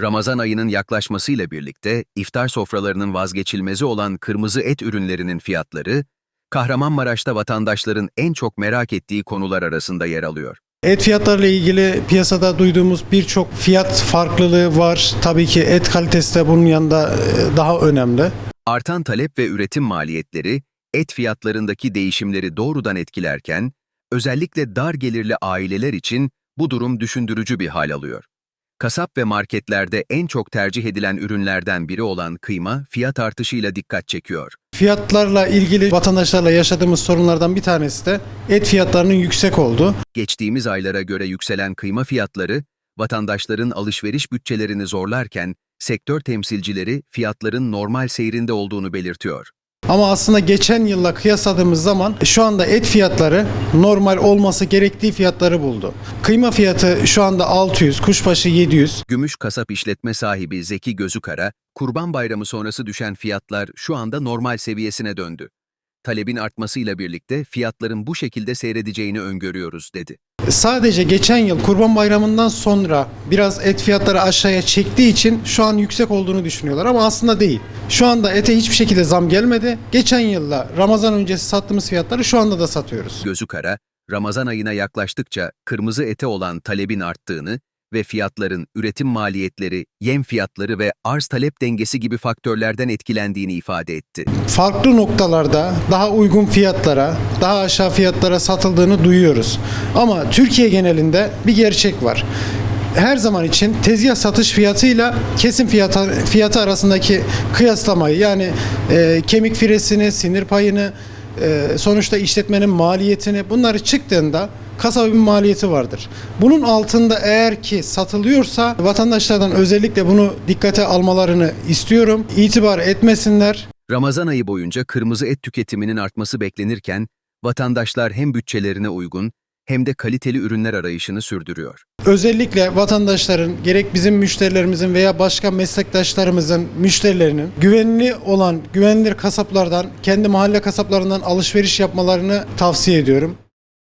Ramazan ayının yaklaşmasıyla birlikte iftar sofralarının vazgeçilmezi olan kırmızı et ürünlerinin fiyatları, Kahramanmaraş'ta vatandaşların en çok merak ettiği konular arasında yer alıyor. Et fiyatlarıyla ilgili piyasada duyduğumuz birçok fiyat farklılığı var. Tabii ki et kalitesi de bunun yanında e, daha önemli. Artan talep ve üretim maliyetleri, et fiyatlarındaki değişimleri doğrudan etkilerken, özellikle dar gelirli aileler için bu durum düşündürücü bir hal alıyor. Kasap ve marketlerde en çok tercih edilen ürünlerden biri olan kıyma, fiyat artışıyla dikkat çekiyor. Fiyatlarla ilgili vatandaşlarla yaşadığımız sorunlardan bir tanesi de et fiyatlarının yüksek olduğu. Geçtiğimiz aylara göre yükselen kıyma fiyatları, vatandaşların alışveriş bütçelerini zorlarken, sektör temsilcileri fiyatların normal seyrinde olduğunu belirtiyor. Ama aslında geçen yılla kıyasladığımız zaman şu anda et fiyatları normal olması gerektiği fiyatları buldu. Kıyma fiyatı şu anda 600, kuşbaşı 700. Gümüş kasap işletme sahibi Zeki Gözükara, Kurban Bayramı sonrası düşen fiyatlar şu anda normal seviyesine döndü. Talebin artmasıyla birlikte fiyatların bu şekilde seyredeceğini öngörüyoruz, dedi. Sadece geçen yıl Kurban Bayramı'ndan sonra biraz et fiyatları aşağıya çektiği için şu an yüksek olduğunu düşünüyorlar ama aslında değil. Şu anda ete hiçbir şekilde zam gelmedi. Geçen yılla Ramazan öncesi sattığımız fiyatları şu anda da satıyoruz. Gözükara, Ramazan ayına yaklaştıkça kırmızı ete olan talebin arttığını ve fiyatların üretim maliyetleri, yem fiyatları ve arz-talep dengesi gibi faktörlerden etkilendiğini ifade etti. Farklı noktalarda daha uygun fiyatlara, daha aşağı fiyatlara satıldığını duyuyoruz. Ama Türkiye genelinde bir gerçek var. Her zaman için tezgah satış fiyatıyla kesim fiyatı, fiyatı arasındaki kıyaslamayı yani e, kemik firesini, sinir payını, e, sonuçta işletmenin maliyetini bunları çıktığında kasaba bir maliyeti vardır. Bunun altında eğer ki satılıyorsa vatandaşlardan özellikle bunu dikkate almalarını istiyorum. İtibar etmesinler. Ramazan ayı boyunca kırmızı et tüketiminin artması beklenirken, vatandaşlar hem bütçelerine uygun hem de kaliteli ürünler arayışını sürdürüyor. Özellikle vatandaşların gerek bizim müşterilerimizin veya başka meslektaşlarımızın müşterilerinin güvenli olan güvenilir kasaplardan, kendi mahalle kasaplarından alışveriş yapmalarını tavsiye ediyorum.